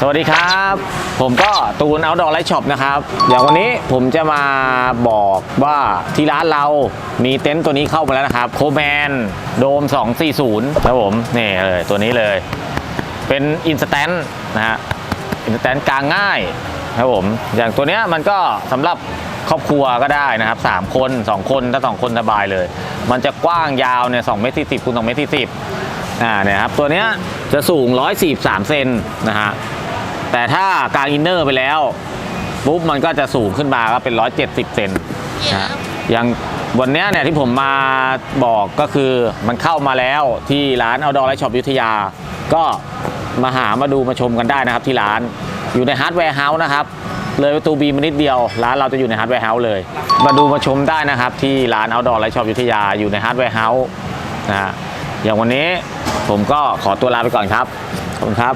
สวัสดีครับ ผมก็ตูนเอาดอ r ไลท์ช็อปนะครับอย่างวันนี้ผมจะมาบอกว่าที่ร้านเรามีเต็นท์ตัวนี้เข้ามาแล้วนะครับโคแมนโดม 240ครับผมนี่เลยตัวนี้เลย เป็นอินสแตนต์นะฮะอินสแตนต์กลางง่ายครับผมอย่างตัวเนี้ยมันก็สำหรับครอบครัวก็ได้นะครับ 3 คน 2 คนถ้า 2 คนสบายเลย มันจะกว้างยาวเนี่ย2เมตร40คูณ2เมตร40อ่าเนี่ยครับตัวเนี้ยจะสูง 143 เซนนะฮะ แต่ถ้ากลางอินเนอร์ไปแล้วปุ๊บมันก็จะสูงขึ้นมาก็เป็น 170 เซนนะฮะอย่างวันเนี้ยเนี่ยที่ผมมาบอกก็คือมันเข้ามาแล้วที่ร้านเอาดอ r ไลท์ช็อปยุทธยา ก็มาหามาดูมาชมกันได้นะครับที่ร้านอยู่ในฮาร์ดแวร์เฮาส์นะครับ เลยประตูบีมานิดเดียว ร้านเราจะอยู่ในฮาร์ดแวร์เฮาส์เลย มาดูมาชมได้นะครับ ที่ร้านเอาดอ r ไลท์ช็อปยุทธยาอยู่ในฮาร์ดแวร์เฮาส์นะฮะอย่างวันนี้ผมก็ขอตัวลาไปก่อนครับขอบคุณครับ